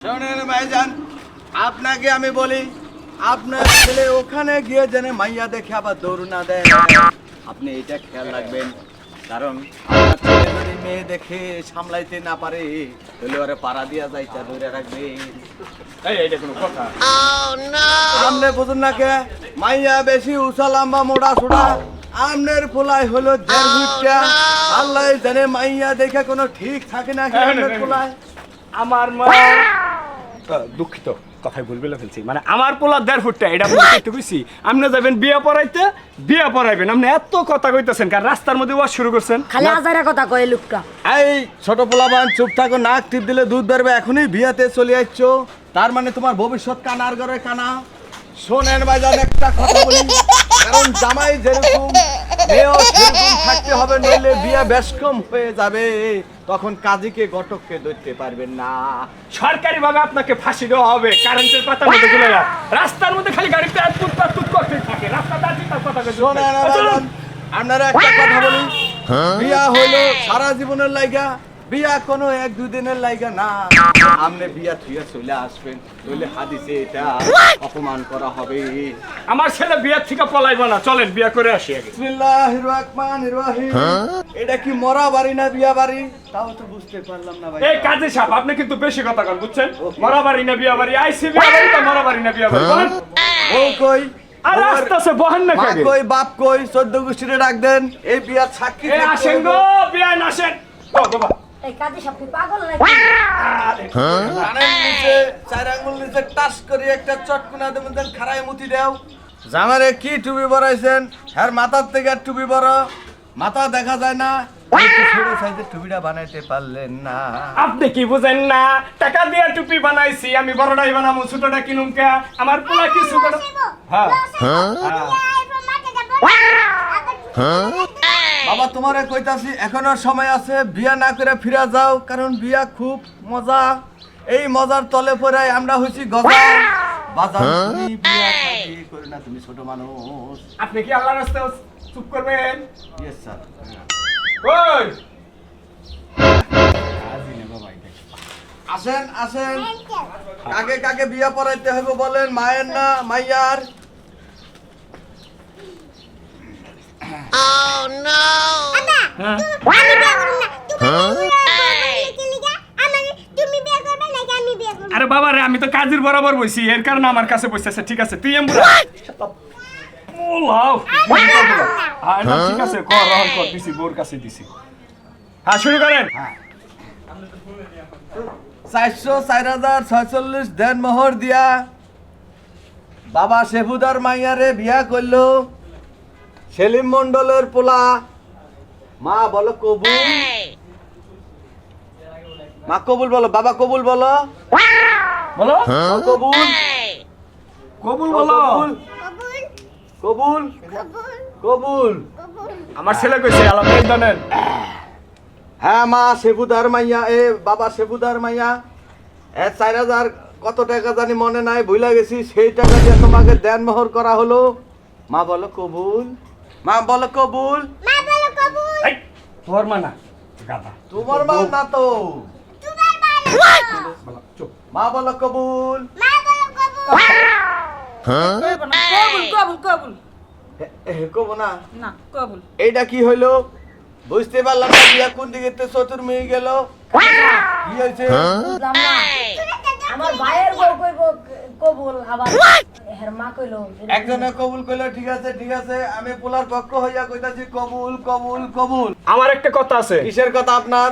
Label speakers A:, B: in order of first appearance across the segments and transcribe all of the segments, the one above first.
A: শোনেন ভাইজান আপনাকে আমি বলি আপনার ছেলে ওখানে গিয়ে যেন মাইয়া দেখে আবার দৌড় না দেয়। আপনি এটা খেয়াল রাখবেন কারণ আপনার ছেলে যদি মেয়ে দেখে সামলাইতে না পারে তাহলে ওরে পাড়া দিয়া যাইতা ধরে
B: কোনো কথা।
A: আমনে বুঝুন না কে? মাইয়া বেশি উঁচা লম্বা মোড়া সোড়া আমনের পোলাই হলো দেড় আল্লাহ জানে মাইয়া দেখে কোনো ঠিক থাকে না কি আমনের
B: হ্যাঁ, আমার মা দুঃখিত কথাই ভুল বলে ফেলছি। মানে আমার পোলা দেড় ফুটটা এটা বলতে একটু কইছি। আপনি যাবেন বিয়ে পড়াইতে বিয়ে পড়াইবেন। আপনি এত কথা কইতেছেন কারণ রাস্তার মধ্যে ওয়াশ শুরু করছেন।
C: খালি হাজারে কথা কয় লোকটা
A: এই ছোট পোলাবান চুপ থাকো নাক টিপ দিলে দুধ বেরবে এখনই বিয়াতে চলে আসছো। তার মানে তোমার ভবিষ্যৎ কানার ঘরে কানা। শোনেন বাজার একটা কথা বলি। কারণ জামাই যেরকম মেয়েও সেরকম থাকতে হবে নইলে বিয়ে বেশকম হয়ে যাবে। তখন কাজীকে ঘটককে ধরতে পারবেন না।
B: সরকারি ভাবে আপনাকে ফাঁসি দেওয়া হবে কারেন্টের পাতা মধ্যে চলে যাও। রাস্তার মধ্যে খালি গাড়ি প্যাট পুত প্যাট পুত করতে থাকে রাস্তা দাঁড়িয়ে তার
A: বাজান, আপনারা একটা কথা বলি। বিয়া হইল সারা জীবনের লাইগা। বিয়া কোনো এক দুই দিনের লাইগা না। আপনি বিয়া থুইয়া চলে আসবেন নইলে হাদিসে এটা অপমান করা হবে।
B: আমার ছেলে বিয়ের থেকে পলাইব না চলেন বিয়ে করে আসি আগে।
A: বিসমিল্লাহির রহমানির রহিম। এটা কি মরা বাড়ি না বিয়া বাড়ি? তাও তো বুঝতে পারলাম না ভাই।
B: এই কাজে সাহেব আপনি কিন্তু বেশি কথা কন বুঝছেন? মরা বাড়ি না বিয়া বাড়ি আইসি বিয়া বাড়ি তো মরা বাড়ি না বিয়া বাড়ি বলেন।
A: ও কই?
B: আর রাস্তা সে বহান না
A: কই বাপ কই? চোদ্দ গোষ্ঠীরে ডাক দেন। এই বিয়ার ছাকি
B: আসেন গো বিয়ায় আসেন। ও বাবা।
C: এই কাজে সব পাগল নাকি?
A: কানের নিচে চার আঙ্গুল নিচে টাচ করে একটা চটকুনা দেবেন দেন খারাই মুতি দেও। জামারে কি টুপি বড়াইছেন হ্যাঁ মাথার থেকে আর টুপি বড় মাথা দেখা যায় না। একটু ছোট সাইজের টুপিটা বানাইতে পারলেন না।
B: আপনি কি বুঝেন না? টাকা দিয়ে টুপি বানাইছি আমি বড়টাই বানাবো ছোটটা কিনুম কে আমার পোলা কি ছোট হ্যাঁ।
A: বাবা তোমারে কইতাছি এখনও সময় আছে বিয়া না করে ফিরা যাও কারণ বিয়া খুব মজা। এই মজার তলে পরে আমরা হইছি গজা। বাজার তুমি বিয়া শাদী করে না তুমি ছোট মানুষ।
B: আপনি কি আল্লাহর রাস্তায় চুপ করবেন?
A: ইয়েস স্যার
B: ওই!
A: আসেন আসেন। কাকে কাকে বিয়া পড়াইতে হবে বলেন মায়ের না মাইয়ার?
B: হ্যাঁ। আরে বাবা রে আমি তো কাজের বরাবর বইছি এর কারণে আমার কাছে বসেছে ঠিক আছে? তুই এমবুরা। ও লাও হ্যাঁ ঠিক আছে কর রহন কর দিছি বোর কাছে দিছি। হ্যাঁ শুরু করেন।
A: চারশো চার হাজার ছয়চল্লিশ দেন মোহর দিয়া বাবা শেফুদার মাইয়ারে বিয়া করল। সেলিম মন্ডলের পোলা। মা বলো কবুল। মা কবুল বলো। বাবা কবুল বলো।
B: বলো।
A: কবুল।
B: কবুল বলো।
A: কবুল। কবুল।
B: আমার ছেলে কইছে এই জানেন।
A: হ্যাঁ মা শেফুদার মাইয়া। এ বাবা শেফুদার মাইয়া। এ চার হাজার কত টাকা জানি মনে নাই ভুলে গেছি। সেই টাকা দিয়ে তোমাকে দেন মোহর করা হলো। মা বলো কবুল। মা বলো কবুল।
B: এই তোর মা না গাধা।
A: তোমার মা না তো।
B: বলো, চুপ।
A: মা বলো কবুল।
C: কবুল। কবুল কবুল
A: এ- এ, কবো না।
C: না কবুল।
A: এইটা কি হইল? বুঝতে পারলাম না বিয়া কোন দিকে তে চতুর মেয়ে গেল। কি হয়েছে?
C: আমার ভাইয়ের বউ কইব কবুল আবার। হের মা কইলো
A: একজনে কবুল কইলো ঠিক আছে ঠিক আছে আমি পোলার পক্ষ হইয়া কইতাছি কবুল কবুল কবুল।
B: আমার একটা কথা আছে।
A: কিসের কথা আপনার?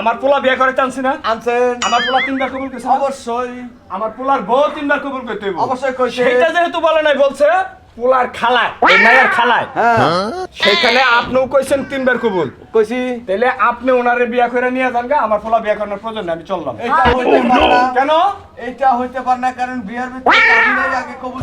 B: আমার পোলা বিয়ে করে চান্সি না।
A: আনছেন।
B: আমার পোলা তিনবার কবুল কইছে
A: অবশ্যই।
B: আমার পোলার বউ তিনবার কবুল করতে
A: অবশ্যই কইছে।
B: সেটা যেহেতু বলে নাই বলছে পোলার খালায় খালায়।
A: হ্যাঁ।
B: সেখানে আপনিও কইছেন তিনবার কবুল।
A: কইছি।
B: তাহলে আপনি ওনারে বিয়া করে নিয়ে যান গা আমার পোলা বিয়া করার প্রয়োজন আমি চললাম।
A: এইটা হইতে পারে না।
B: কেন?
A: এইটা হইতে পারে না কারণ বিয়ার ভিতরে আগে কবুল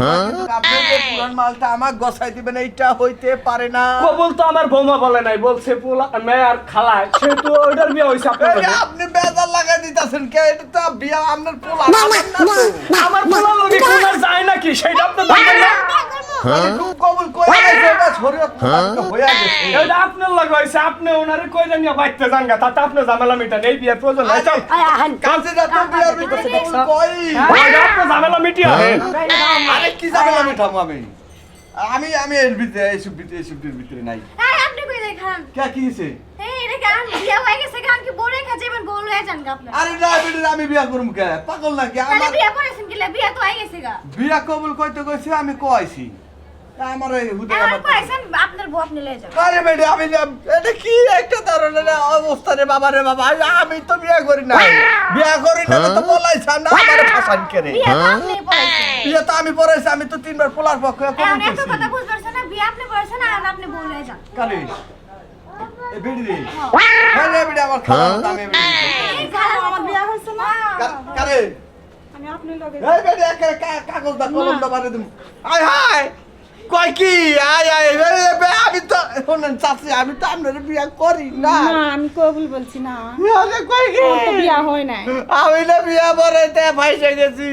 A: আপনি যে পুরান মালটা আমাকে গছাই দিবেন এইটা হইতে পারে না।
B: কবুল তো আমার বৌমা বলে নাই বলছে পোলা মেয়ার খালায় সেহেতু ওইটার বিয়া আপনার
A: আপনি বেজার লাগাই দিতাছেন কে এটা তো বিয়া আপনার পোলা আমার
B: আমার পোলা লগে কোনার যায় নাকি সেটা আপনি না
A: মানে হয়ে? গেছে।
B: এটা আপনার লাগে হয়েছে আপনি ওনারে কইরা নিয়ে বাইতে জানগা তাতে আপনি ঝামেলা মিটান এই বিয়ের প্রয়োজন নাই চল।
A: কাছে যা তো বিয়ার কই?
B: আপনি ঝামেলা মিটিয়ে।
A: আরে কি যাবে আমি? আমি আমি আমি এর ভিতরে এইসব ভিতরে এইসব ভিতরে নাই।
D: এই আপনি কই দেখান
A: কে কি হইছে?
D: এই এটা গান বিয়া হয়ে গেছে গান কি বড় খাচ্ছে এবার বউ লয়ে যান গা আপনার।
A: আরে না আমি বিয়া করুম কে? পাগল নাকি? আমার
D: বিয়া করেছেন কি বিয়া তো হয়ে গেছে গা।
A: বিয়া কবুল কইতে কইছি আমি কইছি। আমার এই হুদে আমার
D: করেছেন আপনার বউ আপনি লয়ে যান।
A: আরে বেটা আমি এটা কি একটা ধরনের অবস্থা রে বাবা রে বাবা? আমি- তো বিয়া করি না বিয়া করি না তো বলাইছ না আমার ফাসান করে
D: বিয়া তো
A: তো আমি পড়াইছি আমি তো তিনবার পোলার পক্ষে
D: এখন
A: কবুল
D: এত কথা বুঝতে না বিয়া আপনি করেছেন আর আপনি বউ লয়ে যান।
A: কালি এ বেড়ি রে হ্যাঁ। রে বেড়ি আমার খাবার দামে বেড়ি
D: এই আমার বিয়া হইছে না?
A: কারে
D: আমি আপনি লগে
A: এই বেড়ি একে কাগজ দা কলম দা বারে দিম আয় হায়! কয় কি? আয় আয় আমি তো শুনেন চাচি আমি তো আপনার বিয়া করি না।
E: না আমি কবুল বলছি না।
A: আরে কয় কি?
E: বিয়া হয় নাই।
A: আমি না বিয়া বরাইতে ফাইসে গেছি